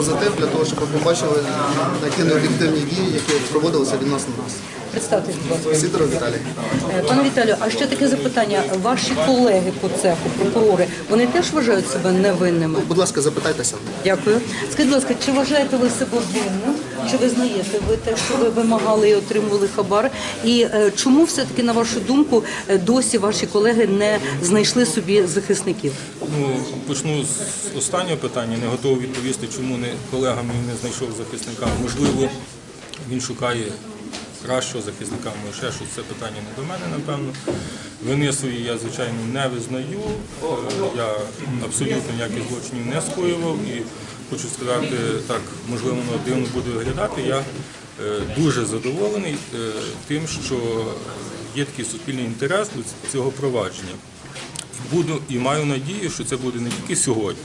позитив для того, щоб ви побачили на ті необ'єктивні дії, які проводилися відносно нас. Представте, будь ласка. Сідоров Віталій. Е, Пане Віталію, а ще таке запитання. Ваші колеги по цеху, прокурори, вони теж вважають себе невинними? Будь ласка, запитайтеся. Дякую. Скажіть, будь ласка, чи вважаєте ви себе винним? Чи визнаєте ви те, що ви вимагали і отримували хабар? І е, чому все-таки, на вашу думку, е, досі ваші колеги не знайшли собі захисників? Ну, почну з останнього питання. Не готовий відповісти, чому не колега мій не знайшов захисника. Можливо, він шукає кращого захисника, може ще щось. Це питання не до мене, напевно. Вини свої я, звичайно, не визнаю. Е, Я абсолютно ніяких злочинів не скоював хочу сказати так, можливо, воно дивно буде виглядати. Я е, дуже задоволений е, тим, що є такий суспільний інтерес до цього провадження. Буду і маю надію, що це буде не тільки сьогодні,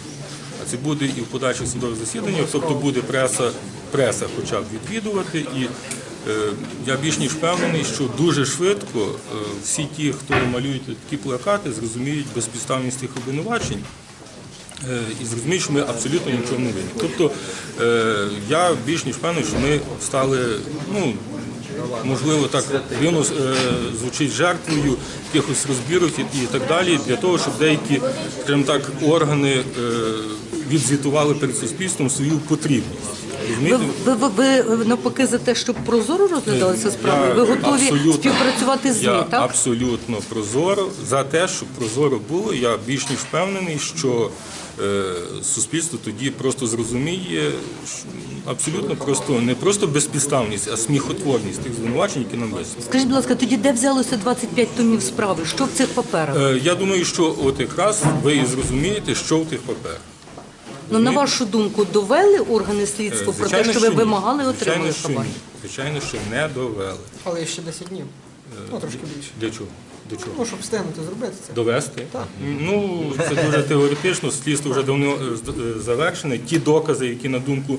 а це буде і в подальших судових засіданнях. Тобто буде преса, преса хоча б відвідувати. І е, я більш ніж впевнений, що дуже швидко всі ті, хто малюють такі плакати, зрозуміють безпідставність тих обвинувачень. Е, І зрозуміють, що ми абсолютно нічого не винні. Тобто е, я більш ніж впевнений, що ми стали, ну можливо, так дивно е, звучить жертвою якихось розбірок і, так далі, для того, щоб деякі, скажімо так, органи відзвітували перед суспільством свою потрібність. Ви, ви, ви, ви навпаки за те, щоб прозоро розглядалися справи? Ви готові співпрацювати з я ним, так? абсолютно прозоро за те, щоб прозоро було. Я більш ніж впевнений, що суспільство тоді просто зрозуміє абсолютно просто не просто безпідставність, а сміхотворність тих звинувачень, які нам висунули. Скажіть, будь ласка, тоді де взялося 25 томів справи? Що в цих паперах? Е, Я думаю, що от якраз ви і зрозумієте, що в тих паперах. Ну, на вашу думку, довели органи слідства про те, що ви Е, ні. вимагали і отримали Звичайно, що ні. Звичайно, що не довели. Але ще 10 днів. Ну, трошки більше. Для чого? До чого? Ну, щоб встигнути зробити це. Довести? Ну, це дуже теоретично. Слідство вже давно е, з- е, завершене. Ті докази, які на думку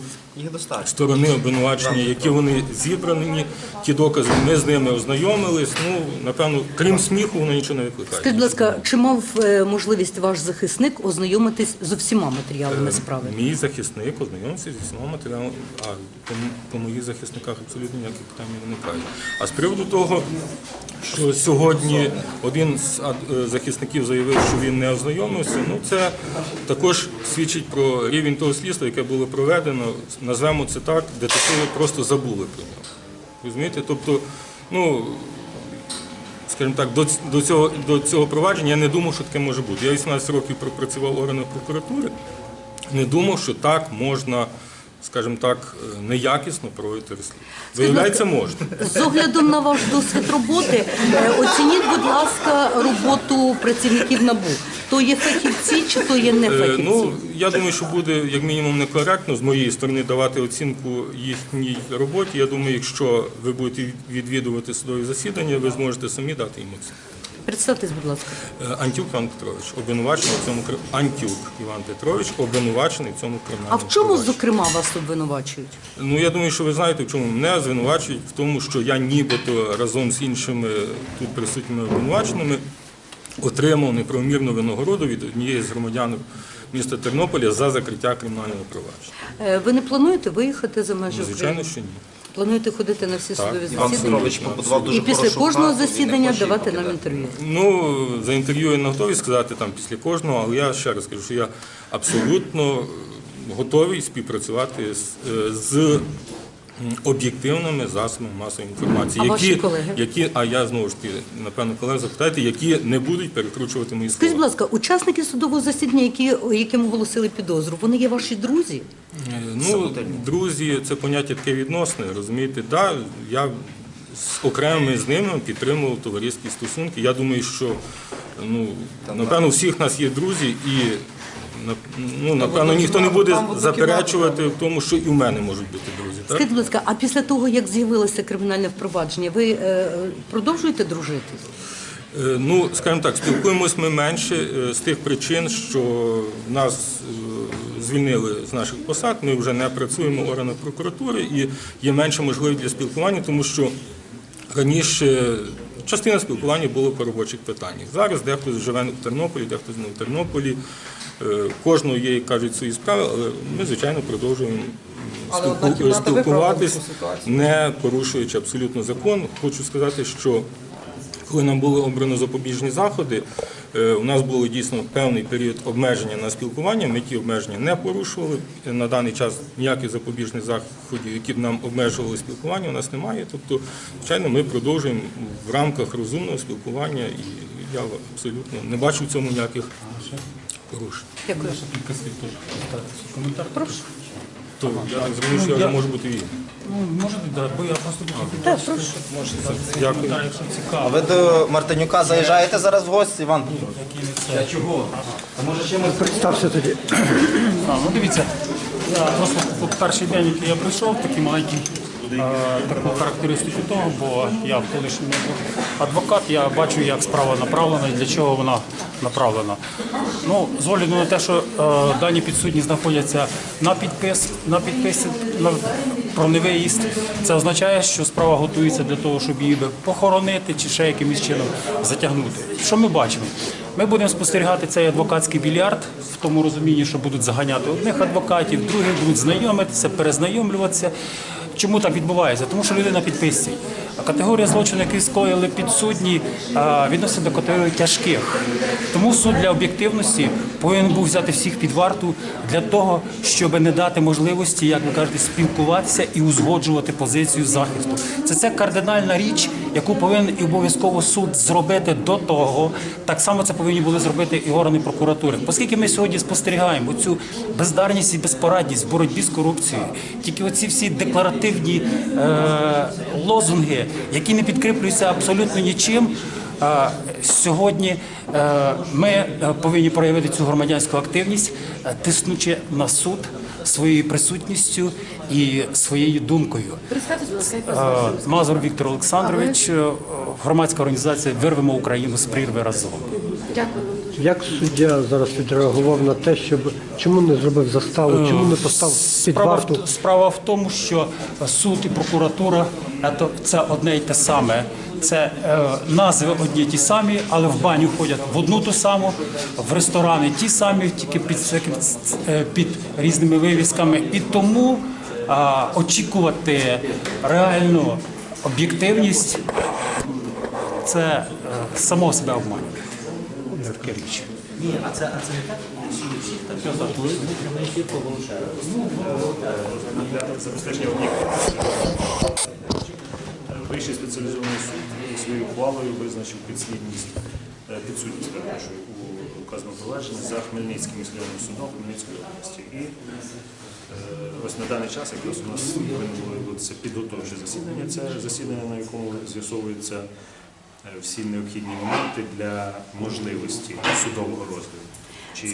сторони обвинувачення, які вони зібрані, ті докази ми з ними ознайомились. Ну, напевно, крім сміху, воно нічого не викликає. Скажіть, будь ласка, чи мав е, можливість ваш захисник ознайомитись з усіма матеріалами справи? Мій захисник ознайомився зі всіма матеріалами, а по, по моїх захисниках абсолютно ніяких питань не виникає. А з приводу того, що сьогодні один з е, захисників заявив, що він не ознайомився, ну це також свідчить про рівень того слідства, яке було проведено. Назвемо це так, детективи просто забули про нього. Розумієте? Тобто, ну скажімо так, до, до, цього, до цього провадження я не думав, що таке може бути. Я 18 років пропрацював в органах прокуратури, не думав, що так можна, скажімо так, неякісно проводити розслідування. Виявляється, можна. З оглядом на ваш досвід роботи, е, оцініть, будь ласка, роботу працівників НАБУ. То є фахівці чи то є не Е, фахівці? Ну, я думаю, що буде як мінімум некоректно з моєї сторони давати оцінку їхній роботі. Я думаю, якщо ви будете відвідувати судові засідання, ви зможете самі дати їм оцінку. Представтесь, будь ласка. Е, Антюк Іван Петрович, обвинувачений в цьому Антюк Іван Петрович, обвинувачений в цьому кримінальному. А в чому, провадженні. зокрема, вас обвинувачують? Ну я думаю, що ви знаєте, в чому мене звинувачують в тому, що я нібито разом з іншими тут присутніми обвинуваченими отримав неправомірну винагороду від однієї з громадян міста Тернополя за закриття кримінального провадження. Е, Ви не плануєте виїхати за межі Звичайно, що ні. Плануєте ходити на всі судові Іван засідання? Петрович побудував дуже І після хорошу кожного хату, він не засідання хоче її давати нам покидати. інтерв'ю. Ну за інтерв'ю я не готовий сказати там після кожного, але я ще раз кажу, що я абсолютно готовий співпрацювати з, е, з об'єктивними засобами масової інформації, А ваші які, колеги? які, а я знову ж таки, напевно, колег запитайте, які не будуть перекручувати мої Скажіть, будь ласка, учасники судового засідання, які, яким оголосили підозру, вони є ваші друзі? Е, Ну, друзі, це поняття таке відносне, розумієте? Да, я з окремими з ними підтримував товариські стосунки. Я думаю, що ну, напевно, у всіх нас є друзі, і на- ну, напевно, ніхто не буде заперечувати в тому, що і в мене можуть бути друзі. Скажіть, будь ласка, а після того, як з'явилося кримінальне впровадження, ви е, продовжуєте дружити? Е, Ну, скажімо так, спілкуємось ми менше е, з тих причин, що нас звільнили з наших посад. Ми вже не працюємо в органах прокуратури і є менше можливість для спілкування, тому що раніше частина спілкування було по робочих питаннях. Зараз дехто живе в Тернополі, дехто не в Тернополі. Кожного є, як кажуть, свої справи, але ми, звичайно, продовжуємо спілку- спілкуватись, не порушуючи абсолютно закон. Хочу сказати, що коли нам було обрано запобіжні заходи, е, у нас було дійсно певний період обмеження на спілкування. Ми ті обмеження не порушували. На даний час ніяких запобіжних заходів, які б нам обмежували спілкування, у нас немає. Тобто, звичайно, ми продовжуємо в рамках розумного спілкування, і я абсолютно не бачу в цьому ніяких порушень. Дякую. Коментар. Прошу. То я так зрозумів, що я вже можу бути він. Ну, можете, да, бо я просто хотів Так, прошу. Дякую. коментар, якщо А цікаво. ви до Мартинюка заїжджаєте зараз в гості, Іван? Представся тоді. А, ну дивіться, я просто по перший день, який я прийшов, такий маленький таку характеристику того, бо я колишній адвокат, я бачу, як справа направлена і для чого вона направлена. Ну, з огляду на те, що е, дані підсудні знаходяться на підпис, на підписі на, про невиїзд, це означає, що справа готується для того, щоб її похоронити чи ще якимось чином затягнути. Що ми бачимо? Ми будемо спостерігати цей адвокатський більярд в тому розумінні, що будуть заганяти одних адвокатів, других будуть знайомитися, перезнайомлюватися. Чому так відбувається? Тому що люди на підписці. Категорія злочину, які скоїли підсудні, відноситься до категорії тяжких. Тому суд для об'єктивності повинен був взяти всіх під варту для того, щоб не дати можливості, як ви кажете, спілкуватися і узгоджувати позицію захисту. Це це кардинальна річ, яку повинен і обов'язково суд зробити до того. Так само це повинні були зробити і органи прокуратури. Оскільки ми сьогодні спостерігаємо цю бездарність і безпорадність в боротьбі з корупцією, тільки оці всі декларативні е, лозунги, які не підкріплюються абсолютно нічим. е, Сьогодні е, ми е, повинні проявити цю громадянську активність, е, тиснучи на суд своєю присутністю і своєю думкою. Мазур Віктор Олександрович, громадська організація Вирвемо Україну з прірви разом. Дякую. Як суддя зараз відреагував на те, щоб чому не зробив заставу, чому не поставив під Справа, варту? в- справа в тому, що суд і прокуратура це одне й те саме. Це е, назви одні ті самі, але в баню ходять в одну ту саму, в ресторани ті самі, тільки під, е, під різними вивісками. І тому а, очікувати реальну об'єктивність це е, само себе обманює. Це така річ. забезпечення об'єктів. Вищий спеціалізований суд своєю ухвалою визначив підслідність, е, підсудність перепрошую, у указаному провадженні за Хмельницьким міськрайонним судом Хмельницької області. І е, ось на даний час якраз у нас повинно було відбутися підготовче засідання. Це засідання, на якому з'ясовуються е, всі необхідні моменти для можливості судового розгляду. Чи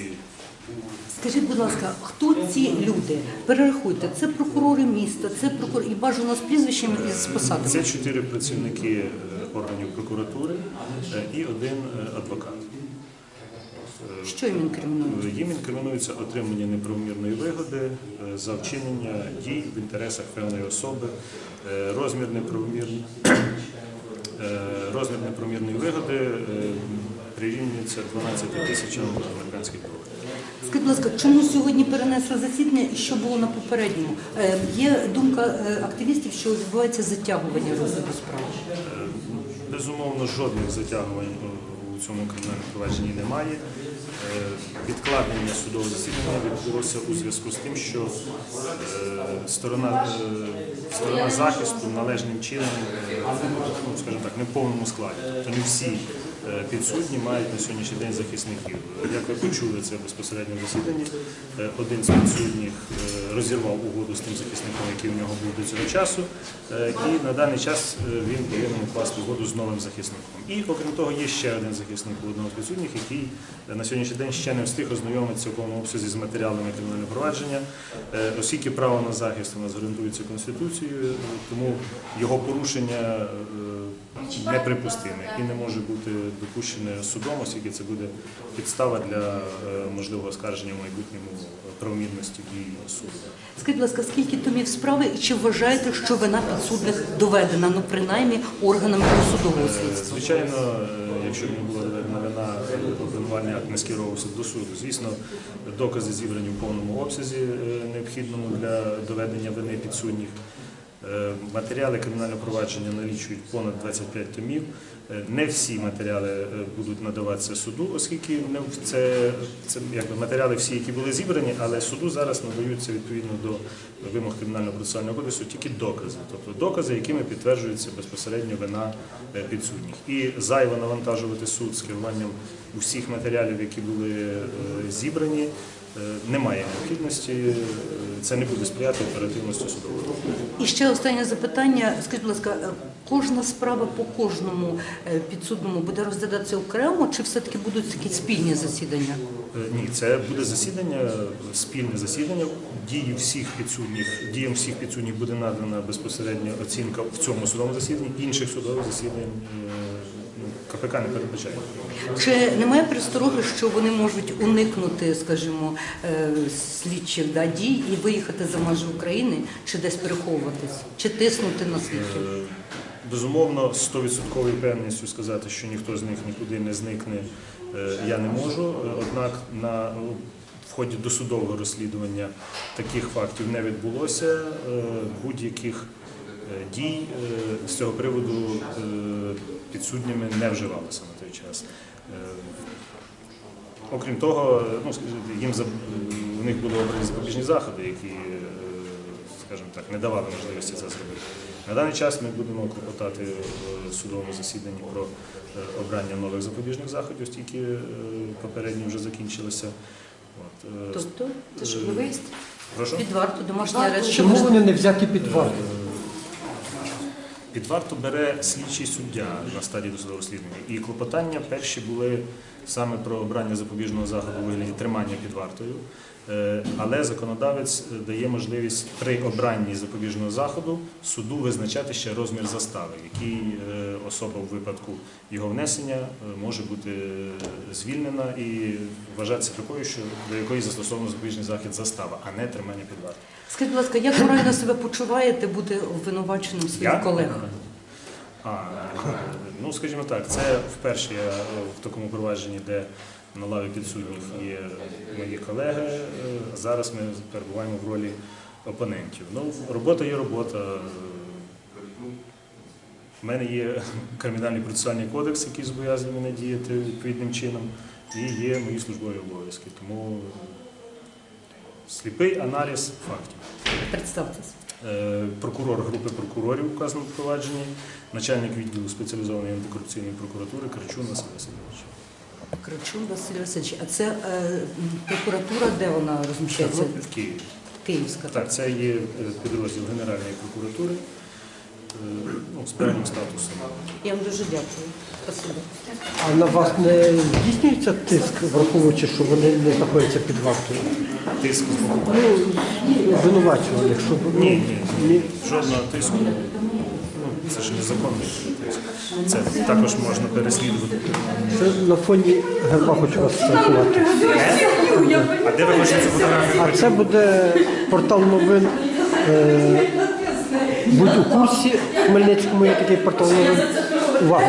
Скажіть, будь ласка, хто ці люди? Перерахуйте, це прокурори міста, це прокурор і бажано з прізвищами і з посадами. Це чотири працівники органів прокуратури е, і один е, адвокат. Що їм інкримінують? Е, Їм інкримінується отримання неправомірної вигоди е, за вчинення дій в інтересах певної особи, е, розмір неправомірної, розмір неправомірної вигоди е, прирівнюється 12 тисячам американських доларів. Скажіть, будь ласка, чому сьогодні перенесли засідання і що було на попередньому? Е, є думка е, активістів, що відбувається затягування розгляду справи. Безумовно, жодних затягувань е, у цьому кримінальному провадженні немає. Е, Відкладення судового засідання відбулося у зв'язку з тим, що е, сторона, сторона захисту належним чином, ну, скажімо так, не в повному складі. Тобто не всі підсудні мають на сьогоднішній день захисників. Як ви почули це безпосередньо в засіданні, е, один з підсудніх е, розірвав угоду з тим захисником, який у нього був до цього часу, е, і на даний час е, він повинен укласти угоду з новим захисником. І окрім того, є ще один захисник у одного з підсудніх, який е, на сьогоднішній день ще не встиг ознайомитися в повному обсязі з матеріалами кримінального провадження, Е, оскільки право на захист у нас гарантується Конституцією, е, тому його порушення е, неприпустиме і не може бути допущене судом, оскільки це буде підстава для е, можливого оскарження в майбутньому правомірності дій суду. Скажіть, будь ласка, скільки томів справи і чи вважаєте, що вина підсудних доведена, ну принаймні органами досудового слідства? Звичайно, е, якщо б не була доведена вина, е, обвинувальний акт не скеровувався до суду. Звісно, докази зібрані в повному обсязі е, необхідному для доведення вини підсудніх. Е, Матеріали кримінального провадження налічують понад 25 томів. Е, Не всі матеріали е, будуть надаватися суду, оскільки це, це якби матеріали всі, які були зібрані, але суду зараз надаються відповідно до вимог кримінального процесуального кодексу тільки докази, тобто докази, якими підтверджується безпосередньо вина е, підсудніх. І зайво навантажувати суд з керуванням усіх матеріалів, які були зібрані. Е, Немає необхідності, е, це не буде сприяти оперативності судового розгляду. І ще останнє запитання. Скажіть, будь ласка, е, кожна справа по кожному підсудному буде розглядатися окремо, чи все-таки будуть такі спільні засідання? Ні, це буде засідання, спільне засідання. Дії всіх підсудніх, діям всіх підсудніх буде надана безпосередньо оцінка в цьому судовому засіданні. Інших судових засідань КПК не передбачає. Чи немає перестороги, що вони можуть уникнути, скажімо, е, слідчих да, дій і виїхати за межі України, чи десь переховуватись, чи тиснути на слідчих? Е, Безумовно, 100% певністю сказати, що ніхто з них нікуди не зникне, е, я не можу. Однак на в ході досудового розслідування таких фактів не відбулося. Будь-яких дій е, з цього приводу е, підсудніми не вживалося на той час. Е, Окрім того, ну їм за- у них були обрані запобіжні заходи, які, е, скажімо так, не давали можливості це зробити. На даний час ми будемо клопотати в судовому засіданні про е, обрання нових запобіжних заходів, оскільки е, попередні вже закінчилися. От, е, Тобто, це ж не виїзд? Прошу? Під варту, домашній арешт. Чому вони не взяті під варту? Під варту бере слідчий суддя на стадії досудового розслідування. І клопотання перші були саме про обрання запобіжного заходу у вигляді тримання під вартою. Е, Але законодавець е, дає можливість при обранні запобіжного заходу суду визначати ще розмір застави, який е, особа в випадку його внесення може бути звільнена і вважатися такою, що до якої застосовано запобіжний захід застава, а не тримання під вартою. Скажіть, будь ласка, як морально себе почуваєте бути обвинуваченим своїх колег? А, ну скажімо так, це вперше я е, в такому провадженні, де на лаві підсудніх є мої колеги. Е, Зараз ми перебуваємо в ролі опонентів. Ну, робота є робота. У мене є кримінальний процесуальний кодекс, який зобов'язує мене діяти відповідним чином, і є мої службові обов'язки. Тому сліпий аналіз фактів. Представтесь. Е, прокурор групи прокурорів у вказаному провадженні, начальник відділу спеціалізованої антикорупційної прокуратури Кричун Василь Васильович. Кричун Василь Васильович. А це е, прокуратура, де вона розміщається? В Києві. Київська. Так, це є е, підрозділ Генеральної прокуратури ну, з певним статусом. Я вам дуже дякую. Спасибо. А на вас не здійснюється тиск, враховуючи, що вони не знаходяться під вартою? Тиск з боку. Ну, обвинувачуваних, щоб ну, Ні, ні, ні, жодного тиску. Ну, це ж незаконний тиск. Це також можна переслідувати. це на фоні герба хочу вас страхувати. А де ви хочете фотографію? А це буде портал новин. Е, будь у курсі в Хмельницькому є такий портал. Увага!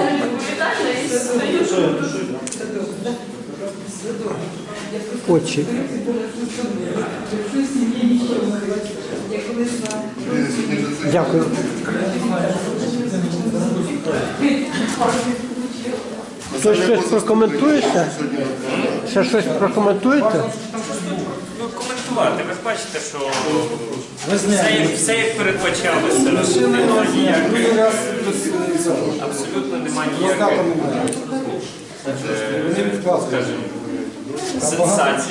Очі. Дякую. Хтось щось прокоментуєте? Ще щось прокоментуєте? Ну, коментувати. Ви ж бачите, що все, як- все як передбачалося. Нема ніяких, абсолютно немає ніяких е, скажімо, сенсацій.